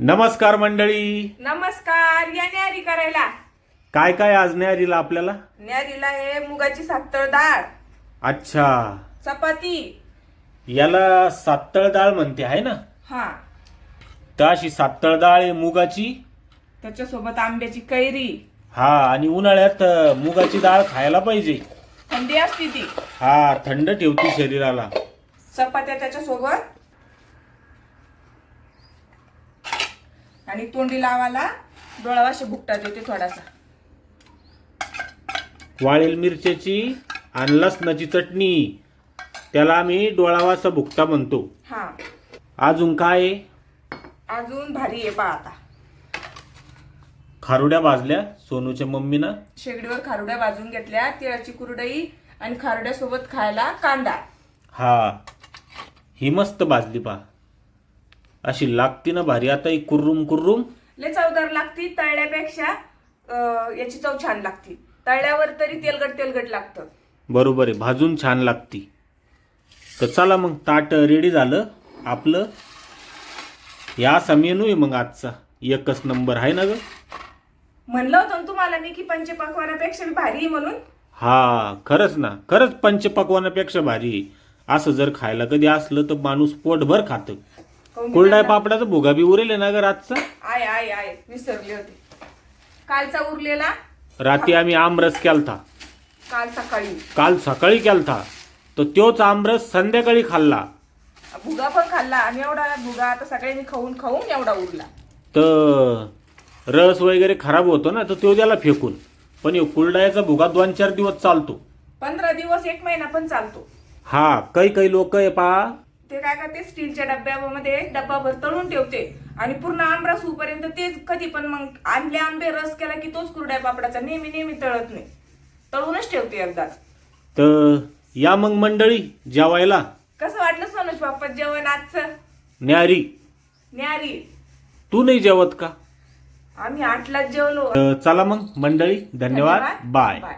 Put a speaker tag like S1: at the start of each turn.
S1: नमस्कार मंडळी.
S2: नमस्कार या न्यारी करायला.
S1: काय काय आज न्यारीला आपल्याला?
S2: न्यारीला हे मुगाची साखर डाळ.
S1: अच्छा.
S2: चपाती.
S1: याला सातळ डाळ म्हणते आहे ना?
S2: हा.
S1: तर अशी सातळ डाळ आहे मुगाची.
S2: त्याच्यासोबत आंब्याची कैरी.
S1: हा आणि उन्हाळ्यात अ, मुगाची डाळ खायला पाहिजे.
S2: थंडी असती ती.
S1: हा थंड ठेवते शरीराला.
S2: चपात्या त्याच्यासोबत. आणि तोंडी लावायला डोळावाशी भुकटा देते थोडासा.
S1: वाळेल मिरच्याची आणि लसणाची चटणी. त्याला आम्ही डोळावासा भुकटा म्हणतो.
S2: हा.
S1: अजून काय आहे?
S2: अजून भारी आहे पा आता.
S1: खारुड्या भाजल्या सोनूच्या मम्मीनं.
S2: शेगडीवर खारुड्या भाजून घेतल्या तिळाची कुरडई आणि खारुड्यासोबत खायला कांदा.
S1: हा. ही मस्त भाजली पा. अशी लागती ना भारी. आता ही कुर्रुम कुर्रुम.
S2: लय चवदार लागती तळल्यापेक्षा अं, याची चव छान लागती. तळल्यावर तरी तेलगट तेलगट लागतं.
S1: बरोबर आहे भाजून छान लागती. तर चला मग ताट रेडी झालं. आपलं या असा मेनू आहे मग आजचा एकच नंबर आहे ना ग?
S2: म्हणलं होतं ना तुम्हाला मी की पंचपक्वानापेक्षा भारी आहे म्हणून?
S1: हा खरंच ना. खरंच पंचपक्वानापेक्षा भारी आहे. असं जर खायला कधी असलं तर माणूस पोटभर खातं.
S2: त्यांना-
S1: पापडाचा भुगा बी उरेल ना ग रातचा?
S2: आहे आहे आहे विसरले होते. कालचा उरलेला?
S1: रात्री आम्ही आमरस केलता.
S2: काल सकाळी.
S1: काल सकाळी केलता. तर तोच आमरस संध्याकाळी खाल्ला.
S2: भुगा पण खाल्ला आणि एवढा भुगा आता सगळ्यांनी खाऊन खाऊन एवढा उरला.
S1: तर रस वगैरे खराब होतो ना तर तो त्याला फेकून. पण हे कुलडायचा भुगा दोन चार दिवस चालतो.
S2: पंधरा दिवस एक महिना पण चालतो.
S1: हा काही काही लोक आहे पा
S2: ते काय करते? स्टीलच्या डब्यामध्ये डब्बा भर तळून ठेवते. आणि पूर्ण आंबरस होईपर्यंत तेच कधी पण मग आणले आंबे रस केला की तोच कुरड्या पापडाचा नेहमी नेहमी तळत नाही. तळूनच ठेवते एकदाच.
S1: तर या मग मंडळी जेवायला?
S2: कसं वाटलं सोनूज बाप्पा जेवण आजचं?
S1: न्यारी.
S2: न्यारी.
S1: तू नाही जेवत का?
S2: आम्ही आठलाच जेवलो.
S1: तर चला मग मंडळी धन्यवाद. बाय.
S2: बाय.